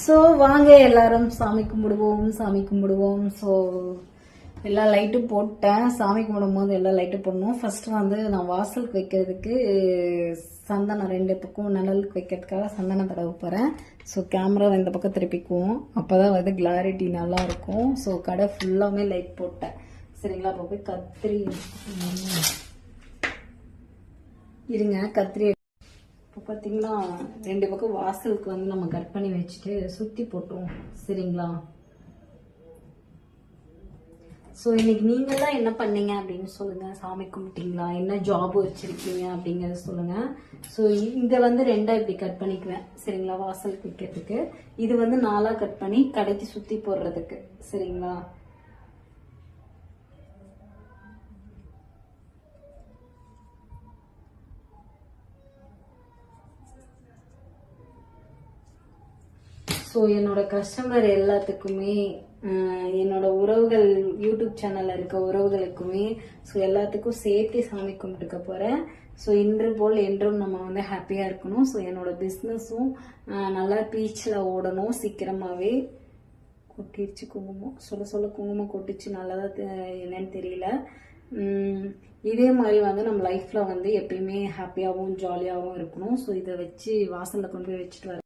So வாங்க எல்லாரும். சாமி கும்பிடுவோம் சாமி கும்பிடுவோம். ஸோ எல்லா லைட்டும் போட்டேன். சாமி கும்பிடும் போது எல்லா லைட்டும் போடணும். ஃபஸ்ட்டு வந்து நான் வாசலுக்கு வைக்கிறதுக்கு சந்தனம் ரெண்டு பக்கம் நிழலுக்கு வைக்கிறதுக்காக சந்தனம் தடவை போகிறேன் ஸோ கேமரா இந்த பக்கம் திருப்பிக்குவோம். அப்போ தான் வந்து கிளாரிட்டி நல்லா இருக்கும். ஸோ கடை ஃபுல்லாமே லைட் போட்டேன். சரிங்களா? அப்போ போய் கத்திரி இருங்க கத்திரி இப்போ பார்த்தீங்களா ரெண்டு பக்கம் வாசலுக்கு வந்து நம்ம கட் பண்ணி வச்சுட்டு சுற்றி போட்டோம். சரிங்களா? ஸோ இன்னைக்கு நீங்கள்லாம் என்ன பண்ணீங்க அப்படின்னு சொல்லுங்கள் சாமி கும்பிட்டீங்களா? என்ன ஜாப் வச்சுருக்கீங்க அப்படிங்கிறத சொல்லுங்கள் ஸோ இதை வந்து ரெண்டாக இப்படி கட் பண்ணிக்குவேன். சரிங்களா? வாசலுக்கு வைக்கிறதுக்கு. இது வந்து நாலாக கட் பண்ணி கடைக்கு சுற்றி போடுறதுக்கு. சரிங்களா? ஸோ என்னோட கஸ்டமர் எல்லாத்துக்குமே என்னோட உறவுகள் யூடியூப் சேனலில் இருக்க உறவுகளுக்குமே ஸோ எல்லாத்துக்கும் சேர்த்து சாமி கும்பிட்டுக்க போகிறேன் ஸோ இன்று போல் என்றும் நம்ம வந்து ஹாப்பியாக இருக்கணும். ஸோ என்னோட பிஸ்னஸும் நல்லா பீச்சில் ஓடணும் சீக்கிரமாகவே கொட்டிடுச்சு குங்குமம். சொல்ல சொல்ல குங்குமம் கொட்டிச்சு நல்லதாக தெ- என்னன்னு தெரியல. இதே மாதிரி வந்து நம்ம லைஃப்பில் வந்து எப்பயுமே ஹாப்பியாகவும் ஜாலியாகவும் இருக்கணும். ஸோ இதை வச்சு வாசலில் கொண்டு போய் வச்சுட்டு வர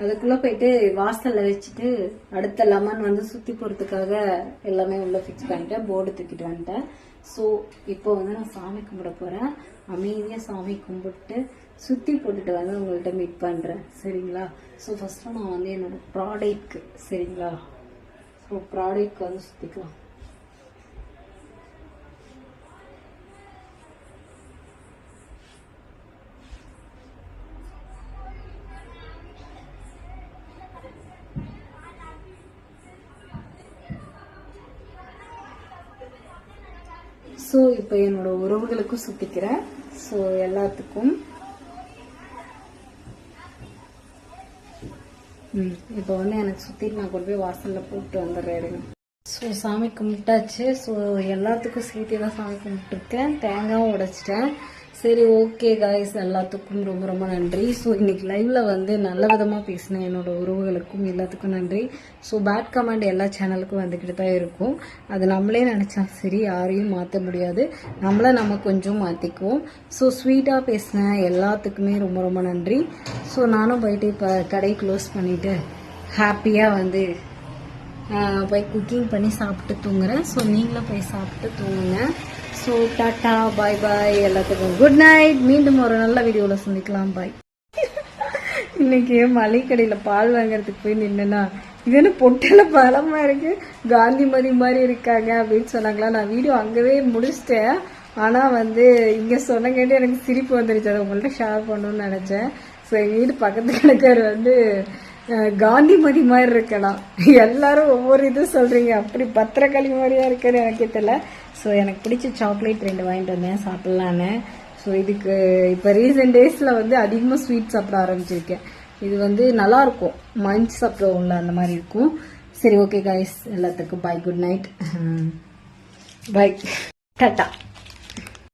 அதுக்குள்ள போயிட்டு வாசல்ல வச்சுட்டு அடுத்த லெமன் வந்து சுத்தி போறதுக்காக எல்லாமே உள்ள ஃபிக்ஸ் பண்ணிட்டேன் போர்டு தூக்கிட்டு வந்துட்டேன். ஸோ இப்போ வந்து நான் சாமி கும்பிட போறேன். அமைதியா சாமி கும்பிட்டு சுத்தி போட்டுட்டு வந்து உங்கள்கிட்ட மீட் பண்றேன். சரிங்களா? ஸோ ஃபர்ஸ்ட் நான் வந்து என்னோட ப்ராடக்ட்க்கு சரிங்களா? ஸோ ப்ராடக்ட்க்கு வந்து சுத்திக்கலாம். ஸோ இப்போ என்னோட உறவுகளுக்கும் சுத்திக்கிறேன். ஸோ எல்லாத்துக்கும். ம் இப்போ வந்து எனக்கு சுற்றிட்டு நான் கொண்டு போய் வாசலில் போட்டு வந்துடுறேன் ஸோ சாமி கும்பிட்டாச்சு. ஸோ எல்லாத்துக்கும் சேர்த்து தான் சாமி கும்பிட்டுருக்கேன். தேங்காயும் உடைச்சிட்டேன். சரி ஓகே காய்ஸ் எல்லாத்துக்கும் ரொம்ப ரொம்ப நன்றி. ஸோ இன்னைக்கு லைவ்ல வந்து நல்ல விதமாக பேசினேன் என்னோட உறவுகளுக்கும் எல்லாத்துக்கும் நன்றி. ஸோ பேட் கமெண்ட் எல்லா சேனலுக்கும் வந்துக்கிட்டு தான் இருக்கும். அது நம்மளே நினச்சா சரி யாரையும் மாற்ற முடியாது. நம்மளை நம்ம கொஞ்சம் மாற்றிக்குவோம் ஸோ ஸ்வீட்டாக பேசின எல்லாத்துக்குமே ரொம்ப ரொம்ப நன்றி. ஸோ நானும் போயிட்டு இப்போ கடை க்ளோஸ் பண்ணிவிட்டு ஹாப்பியாக வந்து போய் குக்கிங் பண்ணி சாப்பிட்டு தூங்குறேன். ஸோ நீங்களும் போய் சாப்பிட்டு தூங்குங்க. ஸோ டாட்டா பாய் பாய் எல்லாத்துக்கும் குட் நைட் மீண்டும் ஒரு நல்ல வீடியோவில் சந்திக்கலாம். பாய் இன்னைக்கு மளிகை கடையில் பால் வாங்குறதுக்கு போய் நின்னேன்னா இது என்ன பொட்டல பழமா இருக்கு? காந்திமதி மாதிரி இருக்காங்க அப்படின்னு சொன்னாங்களா? நான் வீடியோ அங்கவே முடிச்சிட்டேன். ஆனா வந்து இங்க சொன்னங்கேட்டு எனக்கு சிரிப்பு வந்துருச்சு. அதை உங்கள்ட்ட ஷேர் பண்ணணும்னு நினைச்சேன். ஸோ எங்க வீடு பக்கத்து கிடக்கார் வந்து காந்திமதி மாதிரி இருக்கலாம் எல்லாரும் ஒவ்வொரு இதுவும் சொல்றீங்க. அப்படி பத்திரக்காளி மாதிரியா இருக்குன்னு எனக்கே தெரியல. ஸோ எனக்கு பிடிச்ச சாக்லேட் ரெண்டு வாங்கிட்டு வந்தேன். சாப்பிட்லான்னு. ஸோ இதுக்கு இப்போ ரீசெண்ட் டேஸில் வந்து அதிகமாக ஸ்வீட் சாப்பிட ஆரம்பிச்சிருக்கேன். இது வந்து நல்லா இருக்கும் மஞ்ச் சாப்பிடுவோம்ல அந்த மாதிரி இருக்கும். சரி ஓகே காய்ஸ் எல்லாத்துக்கும் bye good night bye tata